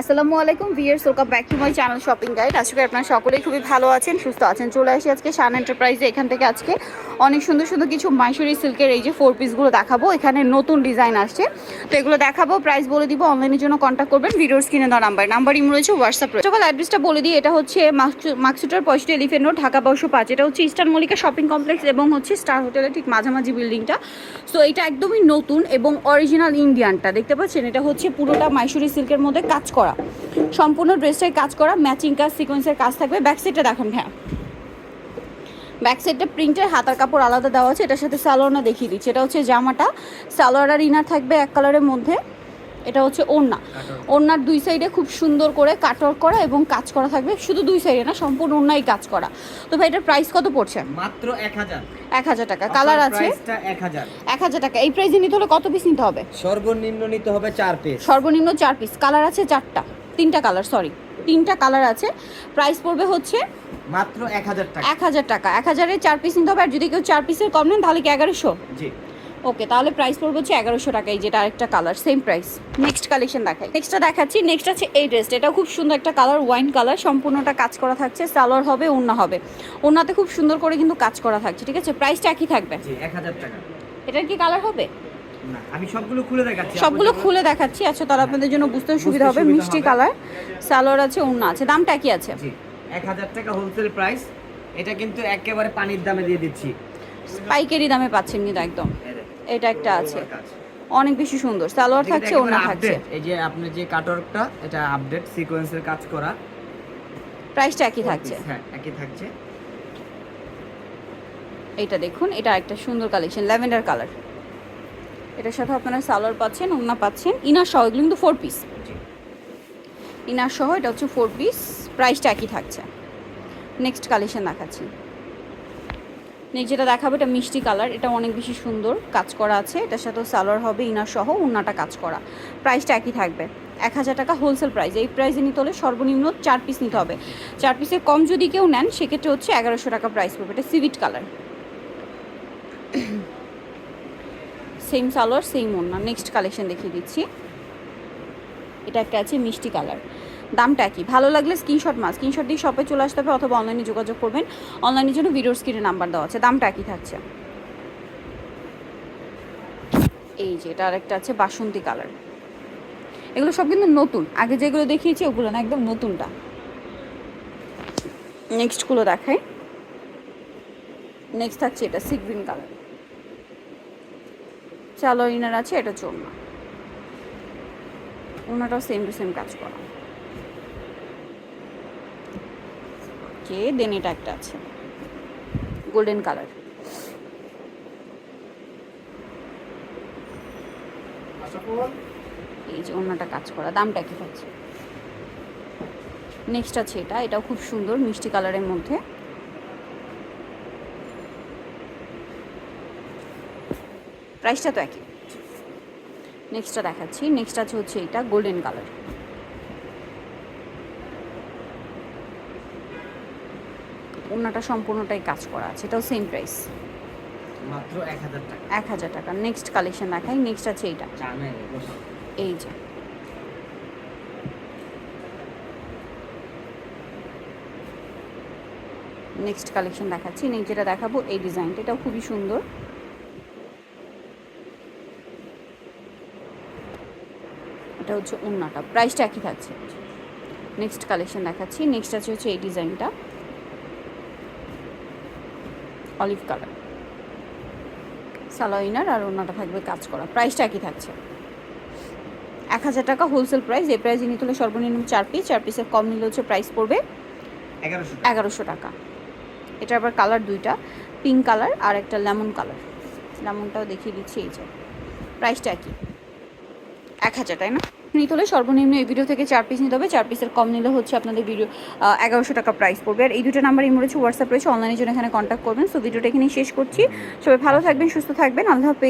আসসালামু আলাইকুম viewers welcome back to my channel shopping guide আশা করি আপনারা সকলেই খুবই ভালো আছেন, সুস্থ আছেন। চলে আসি আজকে শান এন্টারপ্রাইজে এখান থেকে আজকে অনেক সুন্দর সুন্দর কিছু মাইসুরি সিল্কের এই যে ফোর পিসগুলো দেখাবো। এখানে নতুন ডিজাইন আসছে। তো এগুলো দেখাবো প্রাইস বলে দিব অনলাইনের জন্য কন্ট্যাক্ট করবেন। ভিডিওর স্ক্রিনে দেওয়া নাম্বার নাম্বার ইম রয়েছে হোয়াটসঅ্যাপ রয়েছে। সকাল অ্যাড্রেসটা বলে দিই, এটা হচ্ছে মাকসুটার পঁয়ষট্টি এলিফেন্ট রোড ঢাকা বারোশো পাঁচ। এটা হচ্ছে ইস্টার্ন মল্লিকা শপিং কমপ্লেক্স এবং হচ্ছে স্টার হোটেলের ঠিক মাঝামাঝি বিল্ডিংটা সো এটা একদমই নতুন এবং অরিজিনাল ইন্ডিয়ানটা দেখতে পাচ্ছেন, এটা হচ্ছে পুরোটা মাইসুরি সিল্কের মধ্যে কাজ করা। সম্পূর্ণ ড্রেসটাই কাজ করা ম্যাচিং কাজ সিকোয়েন্সের কাজ থাকবে। ব্যাক সাইডটা দেখুন হ্যাঁ ব্যাক সাইডটা প্রিন্টের হাতার কাপড় আলাদা দেওয়া আছে, এটার সাথে সালোয়ারটা দেখিয়ে দিচ্ছি। এটা হচ্ছে জামাটা। সালোয়ার আর ইনার থাকবে এক কালারের মধ্যে। এটা হচ্ছে ওড়না। ওড়নার দুই সাইডে খুব সুন্দর করে কাটওয়ার্ক করা এবং কাজ করা থাকবে। শুধু দুই সাইডে না সম্পূর্ণ ওড়নাই কাজ করা। তো ভাই এটার প্রাইস কত পড়ছে? মাত্র এক হাজার। এক হাজার টাকা। কালার আছে? এক হাজার। হাজার টাকা। এই প্রাইসে নিতে হলে কত পিস নিতে হবে? সর্বনিম্ন নিতে হবে চার পিস সর্বনিম্ন চার পিস কালার আছে চারটা। তিনটা কালার সরি তিনটা কালার আছে। প্রাইস পড়বে হচ্ছে মাত্র এক হাজার টাকা। এক হাজার টাকা। এক হাজারের চার পিস নিতে হবে। আর যদি কেউ চার পিসের কম নেন তাহলে কি এগারোশো? জি। ওকে তাহলে প্রাইস পড়বে হচ্ছে এগারোশো টাকা এই যেটা আরেকটা colour same price next collection দেখাই। নেক্সটটা দেখাচ্ছি নেক্সট আছে এই ড্রেসটা এটা খুব সুন্দর একটা কালার ওয়াইন কালার সম্পূর্ণটা কাজ করা থাকছে সালোয়ার হবে ওড়না হবে। ওড়নাতে খুব সুন্দর করে কিন্তু কাজ করা থাকছে ঠিক আছে? প্রাইসটা একই থাকবে। টাকা। এটার কি কালার হবে? আমি সবগুলো খুলে দেখাচ্ছি সবগুলো খুলে দেখাচ্ছি আচ্ছা তাহলে আপনাদের জন্য বুঝতে সুবিধা হবে মিষ্টি কালার সালোয়ার আছে ওড়না আছে দামটা কি আছে? এক হাজার টাকা হোলসেল প্রাইস এটা কিন্তু একেবারে পানির দামে দিয়ে দিচ্ছি। পাইকারি দামে পাচ্ছেন কিন্তু একদম। এটা একটা আছে। অনেক বেশি সুন্দর। সালোয়ার থাকছে ওড়না থাকছে। এই যে আপনার যে কাটওয়ার্কটা এটা আপডেট সিকোয়েন্সের কাজ করা। প্রাইসটা একই থাকছে। হ্যাঁ একই থাকছে। এইটা দেখুন এটা একটা সুন্দর কালেকশন ল্যাভেন্ডার কালার এটার সাথে আপনারা সালোয়ার পাচ্ছেন ওড়না পাচ্ছেন ইনার সহ এগুলো কিন্তু ফোর পিস ইনার সহ এটা হচ্ছে ফোর পিস প্রাইসটা একই থাকছে। নেক্সট কালেকশন দেখাচ্ছি। নেক্সট যেটা দেখাবো, এটা মিষ্টি কালার। এটা অনেক বেশি সুন্দর কাজ করা আছে। এটার সাথেও সালোয়ার হবে, ইনার সহ ওড়নাটা কাজ করা। প্রাইসটা একই থাকবে। এক হাজার টাকা হোলসেল প্রাইস এই প্রাইসে নিতে হলে সর্বনিম্ন চার পিস নিতে হবে। চার পিসের কম যদি কেউ নেন, সেক্ষেত্রে হচ্ছে এগারোশো টাকা প্রাইস পড়বে। এটা সিভিট কালার সেম সালোয়ার সেম ওড়না নেক্সট কালেকশন দেখিয়ে দিচ্ছি। এটা একটা আছে মিষ্টি কালার। দামটা কি ভালো লাগলে স্ক্রিনশট মাস স্ক্রিনশট দিয়ে শপে চলে আসতে হবে অথবা অনলাইনে যোগাযোগ করবেন। অনলাইনের জন্য ভিডিওর স্ক্রিনে নাম্বার দেওয়া আছে। দামটা একই থাকছে। এই যে, এটা আরেকটা আছে বাসন্তী কালার এগুলো সব কিন্তু নতুন। আগে যেগুলো দেখিয়েছি, ওগুলো না, একদম নতুনটা। নেক্সটগুলো দেখাই। নেক্সট থাকছে এটা সি গ্রিন কালার চালো ইনার আছে, এটা চোরনা ওনাটাও সেম টু সেম কাজ করা। কে দেন এটা একটা আছে। গোল্ডেন কালার এই যে ওনাটা কাজ করা, দামটা কি থাকছে। নেক্সট আছে এটা, এটাও খুব সুন্দর, মিষ্টি কালারের মধ্যে। প্রাইসটা তো একই। নেক্সটটা দেখাচ্ছি নেক্সট আছে হচ্ছে এটা গোল্ডেন কালার ওনাটা সম্পূর্ণটাই কাজ করা আছে। এটাও সেম প্রাইস মাত্র এক হাজার টাকা। এক হাজার টাকা। নেক্সট কালেকশন দেখাই। নেক্সট আছে এইটা। এই যে। নেক্সট কালেকশন দেখাচ্ছি। নেক্সট যেটা দেখাবো এই ডিজাইনটা এটাও খুবই সুন্দর। এটা হচ্ছে ওন্নাটা প্রাইসটা একই থাকছে। নেক্সট কালেকশন দেখাচ্ছি। নেক্সট আছে হচ্ছে এই ডিজাইনটা অলিভ কালার। সালোইনার আর ওনাটা থাকবে কাজ করা। প্রাইসটা একই থাকছে। এক হাজার টাকা হোলসেল প্রাইস এই প্রাইসে নিতে হলে সর্বনিম্ন চার পিস চার পিসের কম নিলে হচ্ছে প্রাইস পড়বে এগারোশো এগারোশো টাকা। এটা আবার কালার দুইটা। পিঙ্ক কালার আর একটা লেমন কালার। লেমনটাও দেখিয়ে দিচ্ছি এই যে। প্রাইসটা একই। এক হাজার তাই না? নিতে হলে সর্বনিম্ন এই ভিডিও থেকে চার পিস নিতে হবে। চার পিসের কম নিলে হচ্ছে আপনাদের ভিডিও এগারোশো টাকা প্রাইস পড়বে। আর এই দুটো নাম্বার ইমো রয়েছে হোয়াটসঅ্যাপ রয়েছে। অনলাইনের জন্য এখানে কন্ট্যাক্ট করবেন। সো ভিডিওটা এখানেই শেষ করছি। সবাই ভালো থাকবেন, সুস্থ থাকবেন। হাফেজ।